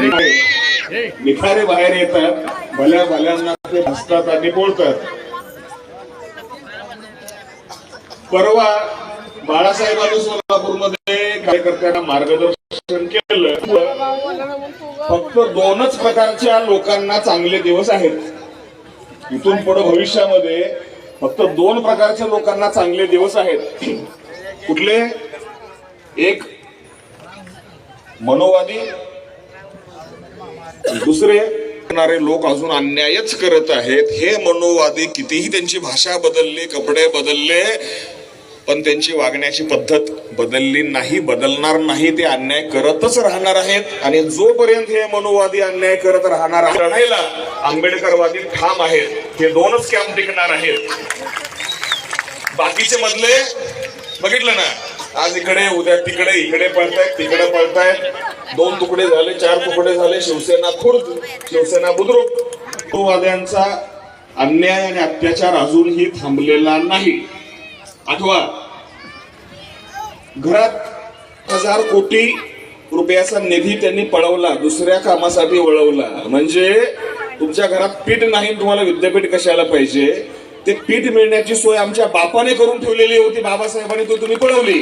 निखारे बाहेर येतात. भल्या भल्यांना ते हसतात आणि बोलतात. परवा बाळासाहेबांनी सोलापूरमध्ये कार्यकर्त्यांना मार्गदर्शन केलं. फक्त दोनच प्रकारच्या लोकांना चांगले दिवस आहेत. इथून पुढे भविष्यामध्ये फक्त दोन प्रकारच्या लोकांना चांगले दिवस आहेत. कुठले? एक मनोवादी दुसरे करणारे लोक अजून अन्यायच करत आहेत. हे मनोवादी कितीही त्यांची भाषा बदलली कपडे बदलले पण त्यांची वागण्याची पद्धत बदलली नाही बदलणार नाही. ते अन्याय करतच राहणार आहेत. आणि जोपर्यंत हे मनोवादी अन्याय करत राहणार लढायला आंबेडकरवादी ठाम आहेत. हे दोनच कॅम्प टिकणार आहेत. बाकीचे मधले बघितलं ना? आज इकडे उद्या तिकडे इकडे पळतायत तिकडे पळतायत. दोन तुकडे झाले चार तुकडे झाले. शिवसेना खुर्द शिवसेना बुद्रुक. तो वाद्यांचा अन्याय आणि अत्याचार अजूनही थांबलेला नाही. आठवा घरात हजार कोटी रुपयाचा निधी त्यांनी पळवला दुसऱ्या कामासाठी वळवला. म्हणजे तुमच्या घरात पीठ नाही तुम्हाला विद्यापीठ कशाला पाहिजे? ते पीठ मिळण्याची सोय आमच्या बापाने करून ठेवलेली होती बाबासाहेबांनी तो तुम्ही पळवली.